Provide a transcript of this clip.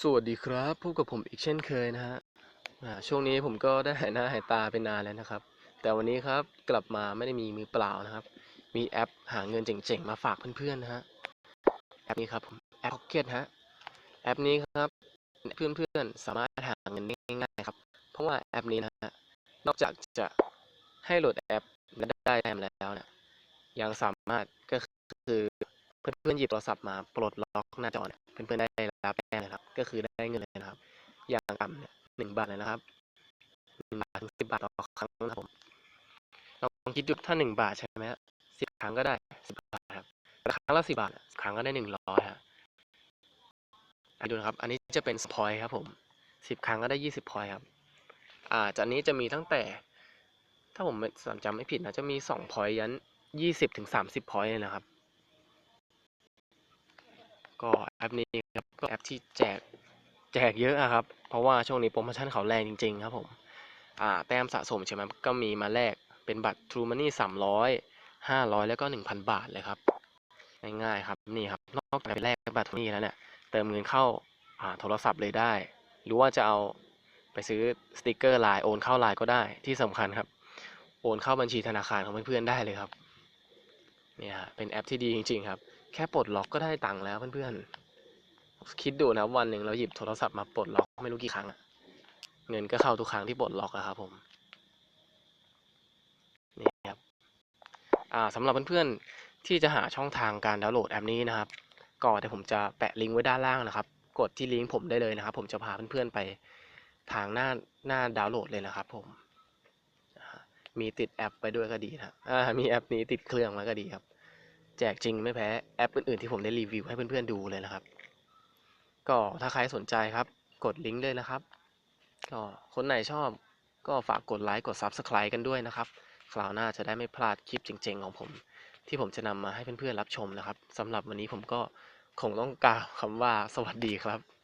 สวัสดีครับพบกับผมอีกเช่นเคยนะฮะช่วงนี้ผมก็ได้หายหน้าหายตาไปนานแล้วนะครับ แต่วันนี้ครับกลับมาไม่ได้มีมือเปล่านะครับ มีแอปหาเงินเจ๋งๆ มาฝากเพื่อนๆนะฮะแอปนี้ครับผมแอป Pocket ฮะแอปนี้ครับเพื่อนๆสามารถหาเงินได้ง่ายๆครับ เพราะว่าแอปนี้นะฮะนอกจากจะให้โหลดแอปและได้แต้มแล้วเนี่ยยังสามารถก็คือเพื่อนๆหยิบโทรศัพท์มาปลดล็อกหน้าจอเพื่อนๆได้รับแต้ม ก็คือได้เงินเลยนะครับ อย่างต่ำเนี่ยหนึ่งบาทเลยนะครับหนึ่งบาทถึงสิบบาทต่อครั้งนะครับผมลองคิดดูถ้าหนึ่งบาทใช่ไหมฮะสิบครั้งก็ได้สิบบาทครับครั้งละสิบบาทครั้งก็ได้หนึ่งร้อยฮะดูนะครับ อันนี้จะเป็นพอยครับผมสิบครั้งก็ได้ยี่สิบพอยครับอ่าจากนี้จะมีตั้งแต่ ถ้าผมจำไม่ผิดนะจะมีสองพอยยันยี่สิบถึงสามสิบพอยเลยนะครับ ก็แอปนี้ครับก็แอปที่แจกแจกเยอะอะครับ เพราะว่าช่วงนี้โปรโมชั่นเขาแรงจริง ๆ ครับผมอ่าแต้มสะสมใช่ไหมก็มีมาแลกเป็นบัตร True Money สามร้อยห้าร้อยแล้วก็หนึ่งพันบาทเลยครับ ง่ายๆครับนี่ครับ นอกจากไปแลกบัตร True Money แล้วเนี่ยเติมเงินเข้าอ่าโทรศัพท์เลยได้ หรือว่าจะเอาไปซื้อสติกเกอร์ไลน์โอนเข้าไลน์ก็ได้ที่สำคัญครับ โอนเข้าบัญชีธนาคารของเพื่อนๆได้เลยครับเนี่ยฮะเป็นแอปที่ดีจริง ๆ ครับ แค่ปลดล็อกก็ได้ตังค์แล้วเพื่อนๆ คิดดูนะวันหนึ่งเราหยิบโทรศัพท์มาปลดล็อกไม่รู้กี่ครั้งอะเงินก็เข้าทุกครั้งที่ปลดล็อกอะครับผม นี่ครับ อ่าสำหรับเพื่อนๆ ที่จะหาช่องทางการดาวน์โหลดแอปนี้นะครับ ก็เดี๋ยวผมจะแปะลิงก์ไว้ด้านล่างนะครับ กดที่ลิงก์ผมได้เลยนะครับ ผมจะพาเพื่อนๆไปทางหน้าหน้าดาวน์โหลดเลยนะครับ ผม มีติดแอปไปด้วยก็ดีนะอ่ามีแอปนี้ติดเครื่องไว้ก็ดีครับ จกจริงไม่แพ้แอปอื่นๆที่ผมได้รีวิวให้เพื่อนๆดูเลยนะครับ ก็ถ้าใครสนใจครับ กดลิงก์เลยนะครับ ก็คนไหนชอบก็ฝากกดไลค์กด Subscribe กันด้วยนะครับ คราวหน้าจะได้ไม่พลาดคลิปเจ๋งๆของผม ที่ผมจะนำมาให้เพื่อนๆรับชมนะครับสำหรับวันนี้ผมก็คงต้องกล่าวคำว่าสวัสดีครับ